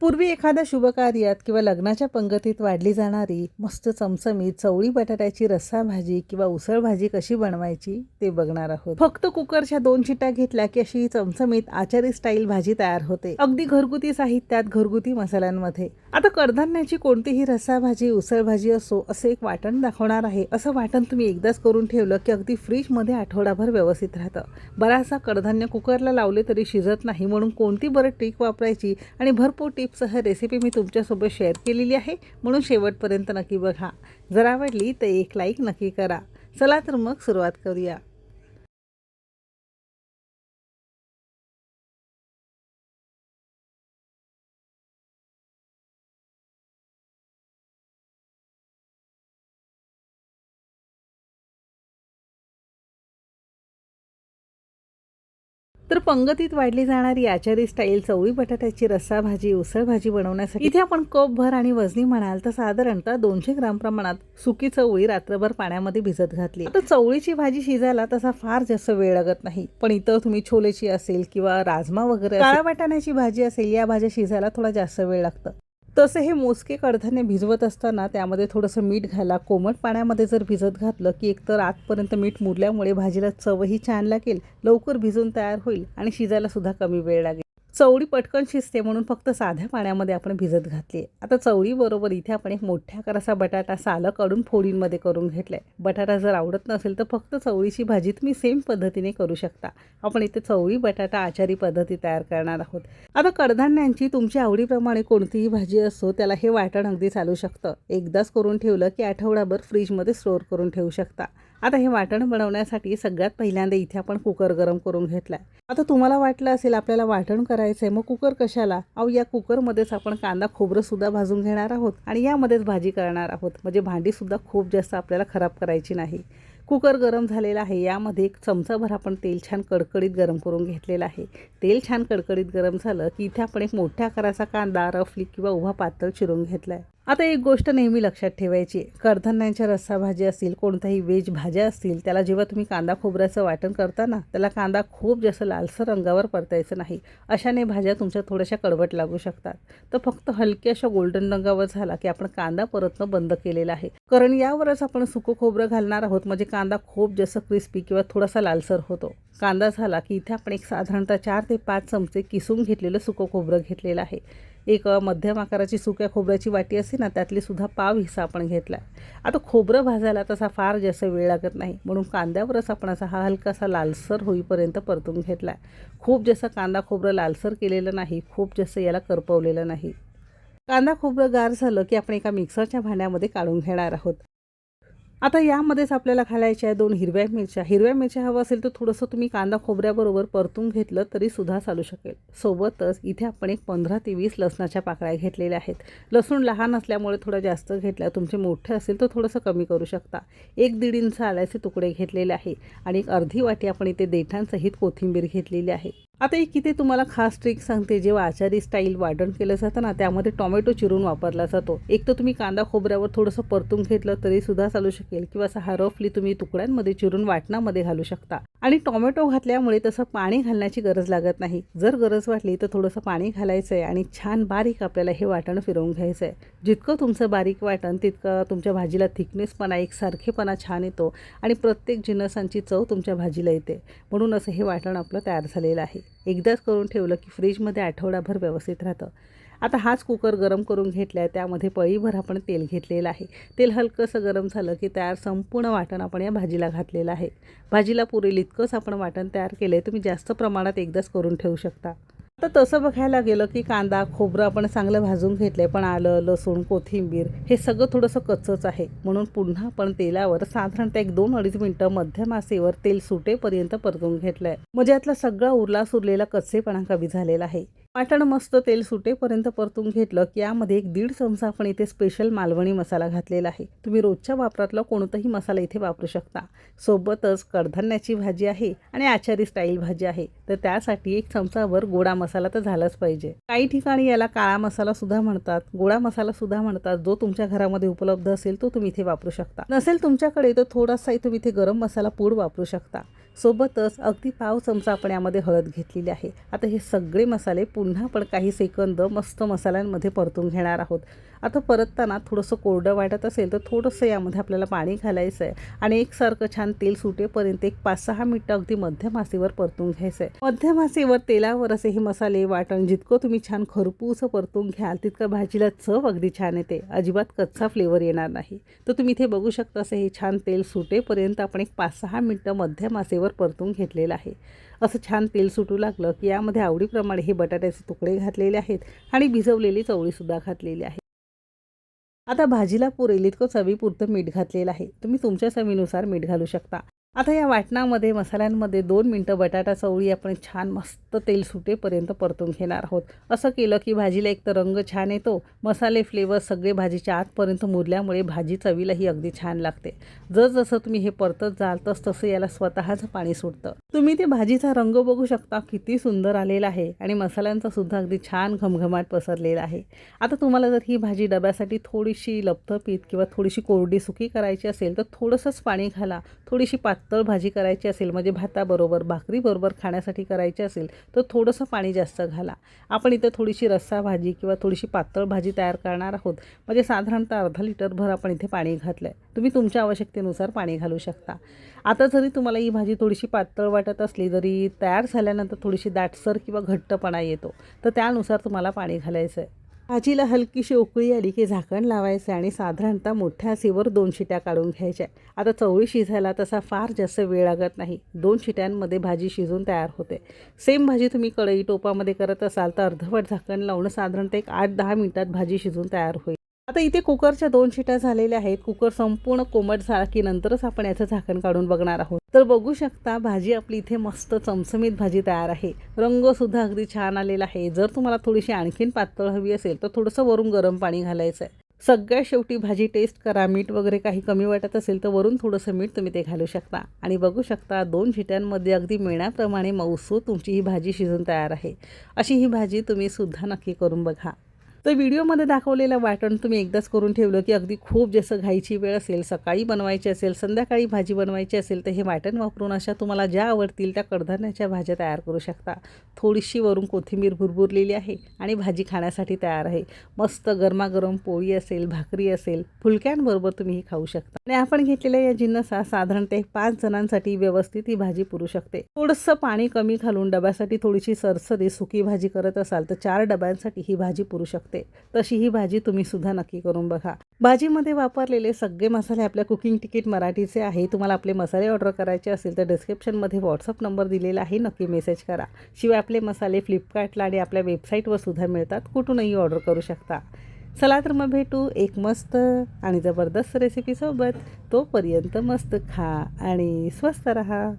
पूर्वी एखाद्या शुभकार्यात किंवा लग्नाच्या पंगतीत वाढली जाणारी मस्त चमचमीत चवळी बटाट्याची रस्सा भाजी किंवा उसळ भाजी कशी बनवायची ते बघणार आहोत. फक्त कुकरच्या दोन चिटा घेतल्या की अशी चमचमीत आचारी स्टाईल भाजी तयार होते. अगदी घरगुती साहित्यात घरगुती मसाल्यांमध्ये. आता कडधान्याची कोणतीही रस्सा भाजी उसळ भाजी असो असं एक वाटण दाखवणार आहे. असं वाटण तुम्ही एकदाच करून ठेवलं की अगदी फ्रीजमध्ये आठवडाभर व्यवस्थित राहतं. बराचसा कडधान्य कुकरला लावले तरी शिजत नाही म्हणून कोणती बरं ट्रिक वापरायची आणि भरपूर टिप्ससह रेसिपी मी तुमच्यासोबत शेअर केलेली आहे. म्हणून शेवटपर्यंत नक्की बघा. जर आवडली तर एक लाईक नक्की करा. चला तर मग सुरुवात करूया. तर पंगतीत वाढली जाणारी आचारी स्टाईल चवळी बटाट्याची रस्सा भाजी उसळ भाजी बनवण्यासाठी. इथे आपण कप भर आणि वजनी म्हणाल तर साधारणतः दोनशे ग्राम प्रमाणात सुकी चवळी रात्रभर पाण्यामध्ये भिजत घातली. आता चवळीची भाजी शिजायला तसा फार जास्त वेळ लागत नाही. पण इथं तुम्ही छोलेची असेल किंवा राजमा वगैरे काळा वाटाण्याची भाजी असेल या भाज्या शिजायला थोडा जास्त वेळ लागतं. तसे हे मोजके कडधान्य भिजवत असताना त्यामध्ये थोडंसं मीठ घाला. कोमट पाण्यामध्ये जर भिजत घातलं की एकतर आतपर्यंत मीठ मुरल्यामुळे भाजीला चवही छान लागेल. लवकर भिजून तयार होईल आणि शिजायलासुद्धा कमी वेळ लागेल. चवळी पटकन शिजते म्हणून फक्त साध्या पाण्यामध्ये आपण भिजत घातली आता चवळीबरोबर इथे आपण एक मोठ्या आकाराचा बटाटा सालं काढून फोडींमध्ये करून घेतलाय. बटाटा जर आवडत नसेल तर फक्त चवळीची भाजी तुम्ही सेम पद्धतीने करू शकता. आपण इथे चवळी बटाटा आचारी पद्धती तयार करणार आहोत. आता कडधान्यांची तुमच्या आवडीप्रमाणे कोणतीही भाजी असो त्याला हे वाटण अगदी चालू शकतं. एकदाच करून ठेवलं की आठवडाभर फ्रीजमध्ये स्टोअर करून ठेवू शकता. आता हे वाटण बनवण्यासाठी सगळ्यात पहिल्यांदा इथे आपण कुकर गरम करून घेतला आता तुम्हाला वाटलं असेल आपल्याला वाटण करायचं आहे मग कुकर कशाला? अहो या कुकरमध्येच आपण कांदा खोबरंसुद्धा भाजून घेणार आहोत आणि यामध्येच भाजी करणार आहोत. म्हणजे भांडीसुद्धा खूप जास्त आपल्याला खराब करायची नाही. कुकर गरम झालेला आहे यामध्ये एक चमचाभर आपण तेल छान कडकडीत गरम करून घेतलेलं आहे. तेल छान कडकडीत गरम झालं की इथे आपण एक मोठ्या आकाराचा कांदा रफली किंवा उभा पातळ चिरून घेतला आहे आता एक गोष्ट नेहमी लक्षात ठेवायची कडधान्यांच्या रस्सा भाजी असतील कोणत्याही वेज भाज्या असतील त्याला जेव्हा तुम्ही कांदा खोबऱ्याचं वाटण करताना त्याला कांदा खूप जास्त लालसर रंगावर परतायचं नाही. अशाने भाज्या तुमच्या थोड्याशा कडवट लागू शकतात. तर फक्त हलक्याशा गोल्डन रंगावर झाला की आपण कांदा परतणं बंद केलेलं आहे. कारण यावरच आपण सुकं खोबरं घालणार आहोत म्हणजे कांदा खूप जास्त क्रिस्पी किंवा थोडासा लालसर होतो. कांदा झाला की इथे आपण एक साधारणतः चार ते पाच चमचे किसून घेतलेलं सुकं खोबरं घेतलेलं आहे. एक मध्यम आकाराची सुक्या खोबऱ्याची वाटी असते ना त्यातली सुद्धा पाव हिस्सा आपण घेतला आता खोबरं भाजायला तसा फार जास्त वेळ लागत नाही. म्हणून कांद्यावरच आपण असा हा हलकासा लालसर होईपर्यंत परतून घेतला आहे खूप जास्त कांदा खोबरं लालसर केलेलं नाही. खूप जास्त याला करपवलेलं नाही. कांदा खोबरं गार झालं की आपण एका मिक्सरच्या भांड्यामध्ये काढून घेणार आहोत. आता यामध्येच आपल्याला घालायच्या आहे दोन हिरव्या मिरच्या. हिरव्या मिरच्या हवं असेल तर थोडंसं तुम्ही कांदा खोबऱ्याबरोबर परतून घेतलं तरी सुद्धा चालू शकेल. सोबतच इथे आपण एक पंधरा ते वीस लसणाच्या पाकळ्या घेतलेल्या आहेत. लसूण लहान असल्यामुळे थोडं जास्त घेतल्या तुमचे मोठे असेल तर थोडंसं कमी करू शकता. एक दीड इंच आल्याचे तुकडे घेतलेले आहे आणि एक अर्धी वाटी आपण इथे देठांसहित कोथिंबीर घेतलेली आहे. आता एक इथे तुम्हाला खास ट्रिक सांगते. जेव्हा आचारी स्टाईल वाटण केलं जातं ना त्यामध्ये टोमॅटो चिरून वापरला जातो. एक तर तुम्ही कांदा खोबऱ्यावर थोडंसं परतून घेतलं तरी सुद्धा चालू शकेल. किंवा असा रफली तुम्ही तुकड्यांमध्ये चिरून वाटणामध्ये घालू शकता. आणि टोमॅटो घातल्यामुळे तसं पाणी घालण्याची गरज लागत नाही. जर गरज वाटली तर थोडंसं पाणी घालायचं आहे आणि छान बारीक आपल्याला हे वाटण फिरवून घ्यायचं आहे जितकं तुमचं बारीक वाटण तितकं तुमच्या भाजीला थिकनेसपणा एकसारखेपणा छान येतो आणि प्रत्येक जिनसांची चव तुमच्या भाजीला येते. म्हणून असं हे वाटण आपलं तयार झालेलं आहे. एकदाच करून ठेवलं की फ्रीजमध्ये आठवडाभर व्यवस्थित राहतं. आता हाच कुकर गरम करून घेतला आहे त्यामध्ये पळीभर आपण तेल घेतलेलं आहे. तेल हलकंसं गरम झालं की तयार संपूर्ण वाटण आपण या भाजीला घातलेलं आहे. भाजीला पुरेल इतकंच आपण वाटण तयार केलं आहे तुम्ही जास्त प्रमाणात एकदाच करून ठेवू शकता. आता तसं बघायला गेलं की कांदा खोबरं आपण चांगलं भाजून घेतलं आहे पण आलं लसूण कोथिंबीर हे सगळं थोडंसं कच्चंच आहे. म्हणून पुन्हा आपण तेलावर साधारणतः एक दोन अडीच मिनटं मध्यम आसेवर तेल सुटेपर्यंत परतून घेतलं आहे म्हणजे यातला सगळा उरला सुरलेला कच्चेपणा कमी झालेला आहे. वाटण मस्त तेल सुटेपर्यंत परतून घेतलं की यामध्ये एक दीड चमचा आपण इथे स्पेशल मालवणी मसाला घातलेला आहे. तुम्ही रोजच्या वापरातला कोणताही मसाला इथे वापरू शकता. सोबतच कडधान्याची भाजी आहे आणि आचारी स्टाईल भाजी आहे. तर त्यासाठी एक चमचावर गोडा मसाला तर झालाच पाहिजे. काही ठिकाणी याला काळा मसाला सुद्धा म्हणतात. गोडा मसाला सुद्धा म्हणतात. जो तुमच्या घरामध्ये उपलब्ध असेल तो तुम्ही इथे वापरू शकता. नसेल तुमच्याकडे तर थोडासा तुम्ही इथे गरम मसाला पूड वापरू शकता. सोबतच अगदी पाव चमचा आपण यामध्ये हळद घेतलेली आहे. आता हे सगळे मसाले पुन्हा आपण काही सेकंद मस्त मसाल्यांमध्ये परतून घेणार आहोत. आता परतताना थोडंसं कोरडं वाटत असेल तर थोडंसं यामध्ये आपल्याला पाणी घालायचं आहे. आणि एकसारखं छान तेल सुटेपर्यंत एक पाच सहा मिनटं अगदी मध्यम आचेवर परतून घ्यायचं आहे. मध्यम तेलावर असे हे मसाले वाटण जितकं तुम्ही छान खरपूस परतून घ्याल तितकं भाजीला चव अगदी छान येते. अजिबात कच्चा फ्लेवर येणार नाही. तर तुम्ही इथे बघू शकता असं हे छान तेल सुटेपर्यंत आपण एक पाच सहा मिनटं मध्यम आसेवर परतून घेतलेलं आहे. असं छान तेल सुटू लागलं की यामध्ये आवडीप्रमाणे हे बटाट्याचे तुकडे घातलेले आहेत आणि भिजवलेली चवळीसुद्धा घातलेली आहे. आता भाजीला पुरेल इतकं चवीपुरतं मीठ घातलेलं आहे. तुम्ही तुमच्या चवीनुसार मीठ घालू शकता. आता या वाटणामध्ये मसाल्यांमध्ये दोन मिनटं बटाटा चवळी आपण छान मस्त तेल सुटेपर्यंत परतून घेणार आहोत. असं केलं की भाजीला एक तर रंग छान येतो मसाले फ्लेवर सगळे भाजीच्या आतपर्यंत मुरल्यामुळे भाजी चवीलाही अगदी छान लागते. जसजसं तुम्ही हे परतत जाल तस तसं याला स्वतःच पाणी सुटतं. तुम्ही ते भाजीचा रंग बघू शकता किती सुंदर आलेला आहे आणि मसाल्यांचा सुद्धा अगदी छान घमघमाट पसरलेला आहे. आता तुम्हाला जर ही भाजी डब्यासाठी थोडीशी लपथपीत किंवा थोडीशी कोरडी सुकी करायची असेल तर थोडंसंच पाणी घाला थोडीशी पातळ भाजी करायची असेल म्हणजे भाताबरोबर भाकरीबरोबर खाण्यासाठी करायची असेल तर थोडंसं पाणी जास्त घाला. आपण इथं थोडीशी रस्सा भाजी किंवा थोडीशी पातळ भाजी तयार करणार आहोत. म्हणजे साधारणतः अर्धा लिटरभर आपण इथे पाणी घातलं आहे तुम्ही तुमच्या आवश्यकतेनुसार पाणी घालू शकता. आता जरी तुम्हाला ही भाजी थोडीशी पातळ वाटत असली जरी तयार झाल्यानंतर थोडीशी दाटसर किंवा घट्टपणा येतो तर त्यानुसार तुम्हाला पाणी घालायचं आहे भाजीला हलकीशी उकळी आली की झाकण लावायचं आणि साधारणतः मोठ्या सीवर दोन शिट्या काढून घ्यायच्या. आता चवळी शिजायला तसा फार जास्त वेळ लागत नाही. दोन शिट्यांमध्ये भाजी शिजून तयार होते. सेम भाजी तुम्ही कढई टोपामध्ये करत असाल तर अर्धवट झाकण लावून साधारणतः एक आठ दहा मिनिटात भाजी शिजून तयार होईल. आता इथे कुकरच्या दोन शिट्या झालेल्या आहेत. कुकर संपूर्ण कोमट झाला की नंतरच आपण याचं झाकण काढून बघणार आहोत. तर बघू शकता भाजी आपली इथे मस्त चमचमीत भाजी तयार आहे. रंगसुद्धा अगदी छान आलेला आहे. जर तुम्हाला थोडीशी आणखीन पातळ हवी असेल तर थोडंसं वरून गरम पाणी घालायचं आहे. सगळ्यात शेवटी भाजी टेस्ट करा. मीठ वगैरे काही कमी वाटत असेल तर वरून थोडंसं मीठ तुम्ही ते घालू शकता. आणि बघू शकता दोन शिट्यांमध्ये अगदी मेणाप्रमाणे मऊसू तुमची ही भाजी शिजून तयार आहे. अशी ही भाजी तुम्ही सुद्धा नक्की करून बघा. तर व्हिडिओमध्ये दाखवलेलं वाटण तुम्ही एकदाच करून ठेवलं की अगदी खूप जसं घाईची वेळ असेल सकाळी बनवायची असेल संध्याकाळी भाजी बनवायची असेल तर हे वाटण वापरून अशा तुम्हाला ज्या आवडतील त्या कडधान्याच्या भाज्या तयार करू शकता. थोडीशी वरून कोथिंबीर भुरभुरलेली आहे आणि भाजी खाण्यासाठी तयार आहे. मस्त गरमागरम पोळी असेल भाकरी असेल फुलक्यांबरोबर तुम्ही ही खाऊ शकता. आणि आपण घेतलेल्या या जिन्नसा साधारणतः पाच जणांसाठी व्यवस्थित ही भाजी पुरू शकते. थोडंसं पाणी कमी घालून डब्यासाठी थोडीशी सरसरी सुकी भाजी करत असाल तर चार डब्यांसाठी ही भाजी पुरू शकते. तशी ही भाजी तुम्ही सुद्धा नक्की करून बघा. भाजीमध्ये वापरलेले सगळे मसाले आपल्या कुकिंग तिकीट मराठीचे आहे. तुम्हाला आपले मसाले ऑर्डर करायचे असेल तर डिस्क्रिप्शनमध्ये व्हॉट्सअप नंबर दिलेला आहे. नक्की मेसेज करा. शिवाय आपले मसाले फ्लिपकार्टला आणि आपल्या वेबसाईटवर सुद्धा मिळतात. कुठूनही ऑर्डर करू शकता. चला तर मग भेटू एक मस्त आणि जबरदस्त रेसिपीसोबत तोपर्यंत मस्त खा आणि स्वस्त रहा.